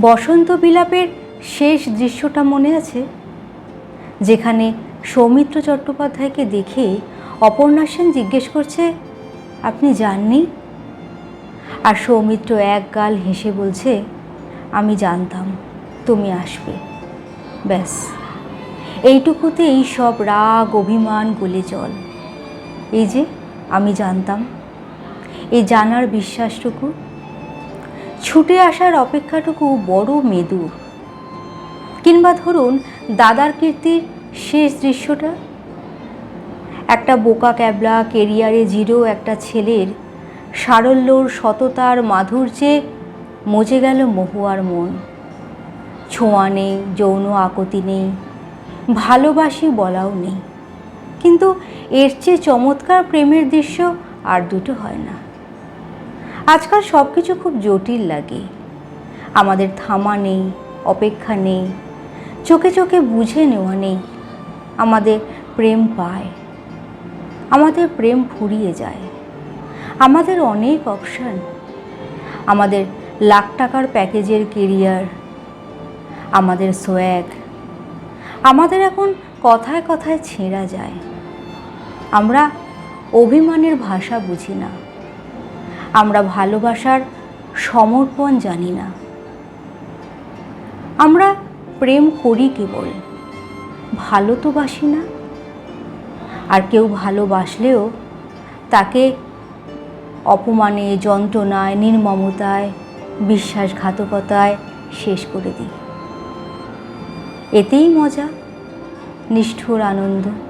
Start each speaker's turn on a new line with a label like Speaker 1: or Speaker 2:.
Speaker 1: বসন্ত বিলাপের শেষ দৃশ্যটা মনে আছে? যেখানে সৌমিত্র চট্টোপাধ্যায়কে দেখে অপর্ণা সেন জিজ্ঞেস করছে, আপনি যাননি? আর সৌমিত্র এক গাল হেসে বলছে, আমি জানতাম তুমি আসবে। ব্যাস। এইটুকুতে এই সব রাগ, অভিমান গলে জল। এই যে, আমি জানতাম। এই জানার বিশ্বাসটুকু ছুটে আসার অপেক্ষাটুকু বড় মেদুর কিংবা ধরুন, দাদার কীর্তির শেষ দৃশ্যটা? একটা বোকা ক্যাবলা কেরিয়ারে জিরো একটা ছেলের সারল্যর সততার মাধুর্যে মজে গেল মহুয়ার মন। ছোঁয়া নেই, যৌন আকতি নেই, ভালোবাসি বলাও নেই। কিন্তু এর চেয়ে চমৎকার প্রেমের দৃশ্য আর দুটো হয় না। আজকাল সব কিছু খুব জটিল লাগে। আমাদের থামা নেই, অপেক্ষা নেই, চোখে চোখে বুঝে নেওয়া নেই, আমাদের প্রেম পায়, আমাদের প্রেম ফুরিয়ে যায়, আমাদের অনেক অপশান, আমাদের লাখ টাকার প্যাকেজের কেরিয়ার, আমাদের সোয়াগ, আমাদের এখন কথায় কথায় ছেঁড়া যায়। আমরা অভিমানের ভাষা বুঝি না। আমরা ভালোবাসার সমর্পণ জানি না। আমরা প্রেম করি কেবল, ভালো তো বাসি না। আর কেউ ভালোবাসলেও তাকে অপমানে, যন্ত্রণায়, নির্মমতায়, বিশ্বাসঘাতকতায় শেষ করে দিই। এতেই মজা, নিষ্ঠুর আনন্দ।